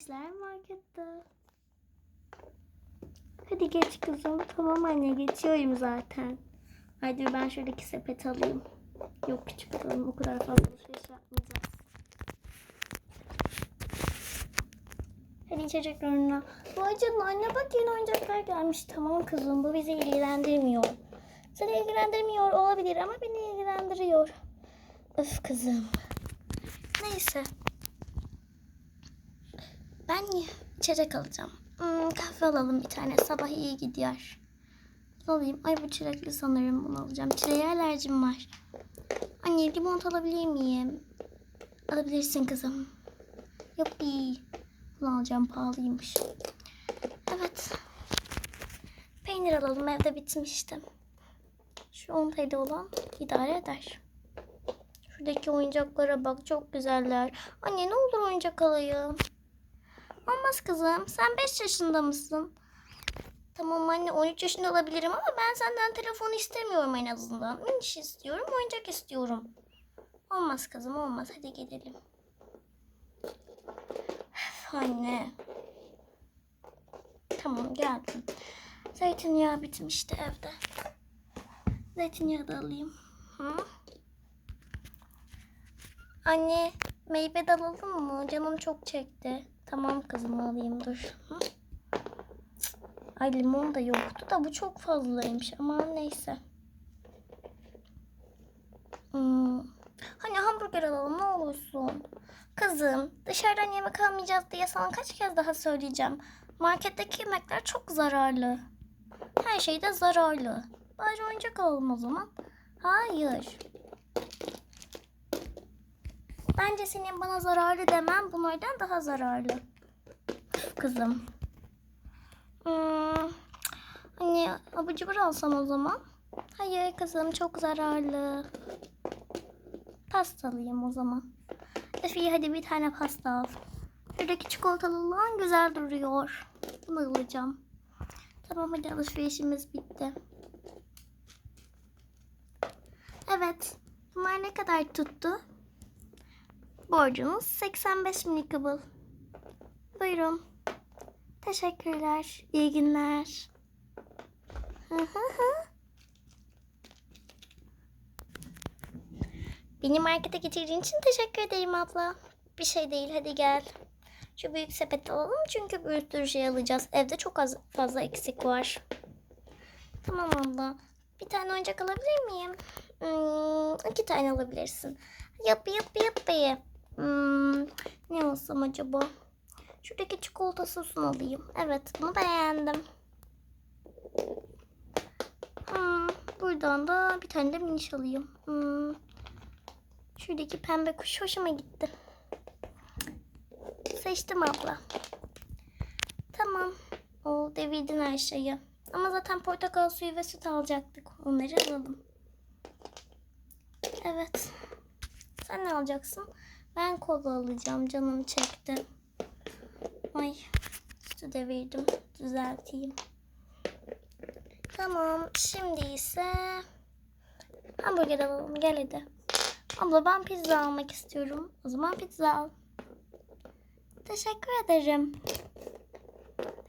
İşler markette. Hadi geç kızım. Tamam anne geçiyorum zaten. Hadi ben şuradaki sepet alayım. Yok küçük kızım o kadar fazla alışveriş yapmayacağız. Hadi içecek önüne. Vay canına anne bak yeni oyuncaklar gelmiş. Tamam kızım bu bizi ilgilendirmiyor. Seni ilgilendirmiyor olabilir ama beni ilgilendiriyor. Öf kızım. Neyse. Ben içecek alacağım. Hmm, kahve alalım bir tane. Sabah iyi gidiyor. Alayım? Ay bu çilekli sanırım. Bunu alacağım. Çileğe alerjim var. Anne limonata alabilir miyim? Alabilirsin kızım. Yok iyi. Bunu alacağım. Pahalıymış. Evet. Peynir alalım. Evde bitmişti. Şu 10 TL olan idare eder. Şuradaki oyuncaklara bak. Çok güzeller. Anne ne olur oyuncak alayım. Olmaz kızım. Sen 5 yaşında mısın? Tamam anne 13 yaşında olabilirim ama ben senden telefon istemiyorum en azından. Miniş istiyorum, oyuncak istiyorum. Olmaz kızım olmaz. Hadi gidelim. Üf, anne. Tamam geldim. Zeytinyağı bitmişti evde. Zeytinyağı da alayım. Hı? Anne meyve de alalım mı? Canım çok çekti. Tamam kızım alayım dur. Ay limon da yoktu da bu çok fazlaymış ama neyse. Hmm. Hani hamburger alalım ne olursun. Kızım dışarıdan yemek almayacağız diye sana kaç kez daha söyleyeceğim. Marketteki yemekler çok zararlı. Her şey de zararlı. Bari oyuncak alalım o zaman. Hayır. Bence senin bana zararlı demen bunlardan daha zararlı. Kızım. Hmm, hani abur cubur alsam o zaman. Hayır kızım çok zararlı. Pasta alayım o zaman. Efe hadi bir tane pasta al. Şuradaki çikolatalı olan güzel duruyor. Bunu alacağım. Tamam hadi alışverişimiz bitti. Evet. Bunlar ne kadar tuttu? Borcunuz 85 minikabıl. Buyurun. Teşekkürler. İyi günler. Hı hı hı. Beni markete getirdiğin için teşekkür ederim abla. Bir şey değil hadi gel. Şu büyük sepeti alalım çünkü şey alacağız. Evde çok az fazla eksik var. Tamam abla. Bir tane oyuncak alabilir miyim? Hmm, iki tane alabilirsin. Yap yap yap yap. Hmm, ne alsam acaba? Şuradaki çikolata sosunu alayım. Evet bunu beğendim. Hmm, buradan da bir tane de miniş alayım. Hmm, şuradaki pembe kuş hoşuma gitti. Seçtim abla. Tamam. O devirdin her şeyi. Ama zaten portakal suyu ve süt alacaktık. Onları alalım. Evet. Sen ne alacaksın? Ben kola alacağım. Canım çekti. Ay. Sütü devirdim. Düzelteyim. Tamam. Şimdi ise hamburger alalım. Gel hadi. Abla ben pizza almak istiyorum. O zaman pizza al. Teşekkür ederim.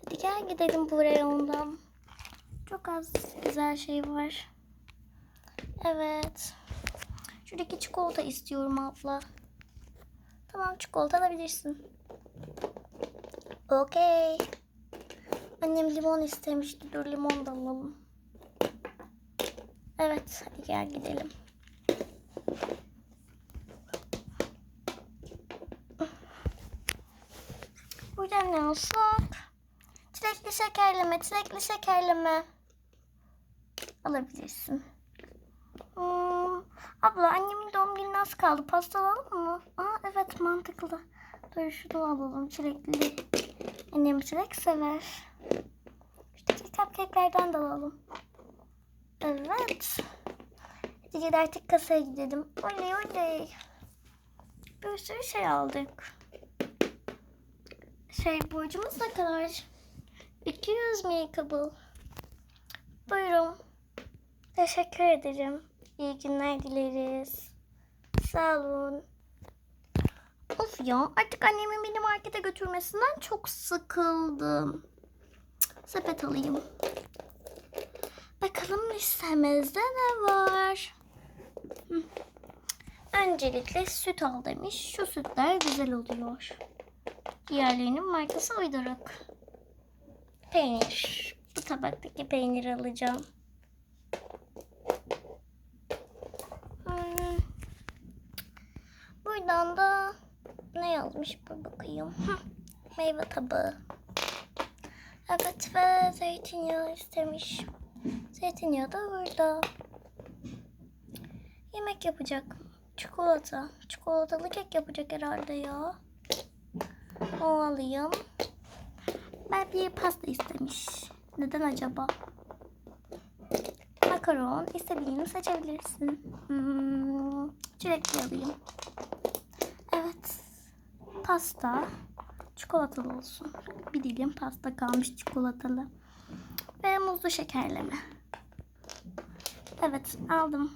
Hadi gel gidelim buraya ondan. Çok az güzel şey var. Evet. Şuradaki çikolata istiyorum abla. Tamam çikolata alabilirsin. Okey. Annem limon istemişti. Dur limon da alalım. Evet hadi gel gidelim. Burada ne olsun? Çilekli şekerleme, çilekli şekerleme. Alabilirsin. Hmm, abla annemin doğum günü az kaldı. Pasta alalım mı? Aa evet mantıklı. Dur şunu alalım çilekli. Annem çilek sever. Şuradaki cupcake'lerden de alalım. Evet. Hadi artık kasaya gidelim. Oley oley. Bir sürü şey aldık. Şey borcumuz ne kadar? 200 mi kabul? Buyurun. Teşekkür ederim. İyi günler dileriz. Sağ olun. Of ya artık annemin beni markete götürmesinden çok sıkıldım. Sepet alayım. Bakalım listemizde ne var? Öncelikle süt al demiş. Şu sütler güzel oluyor. Diğerlerinin markası uyduruk. Peynir. Bu tabaktaki peynir alacağım. Hmm. Buradan da ne yazmış bir bakayım. Meyve tabağı. Evet ve zeytinyağı istemiş. Zeytinyağı da burada. Yemek yapacak. Çikolata. Çikolatalı kek yapacak herhalde ya. O alayım. Ben bir pasta istemiş. Neden acaba? Makaron. istediğini seçebilirsin. Hmm, çilekli alayım. Pasta. Çikolatalı olsun. Bir dilim pasta kalmış çikolatalı. Ve muzlu şekerleme. Evet aldım.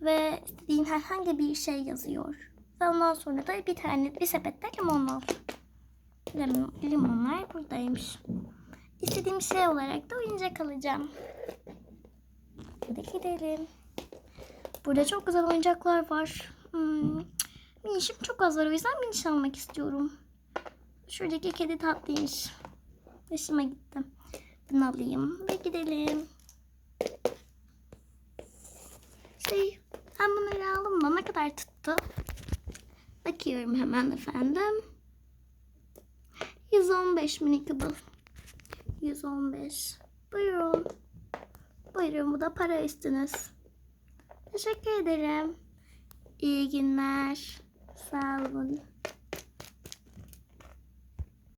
Ve istediğin herhangi bir şey yazıyor. Ve ondan sonra da bir tane bir sepette limon al. Lim, limonlar buradaymış. İstediğim şey olarak da oyuncak alacağım. Hadi gidelim. Burada çok güzel oyuncaklar var. Hmm. Minişim çok az var o yüzden miniş almak istiyorum. Şuradaki kedi tatlıymış. Hoşuma gitti. Bunu alayım ve gidelim. Şey, ben bunları aldım da ne kadar tuttu? Bakıyorum hemen efendim. 115 mini kıbıl. 115. Buyurun. Buyurun bu da para üstünüz. Teşekkür ederim. İyi günler. Sağ olun.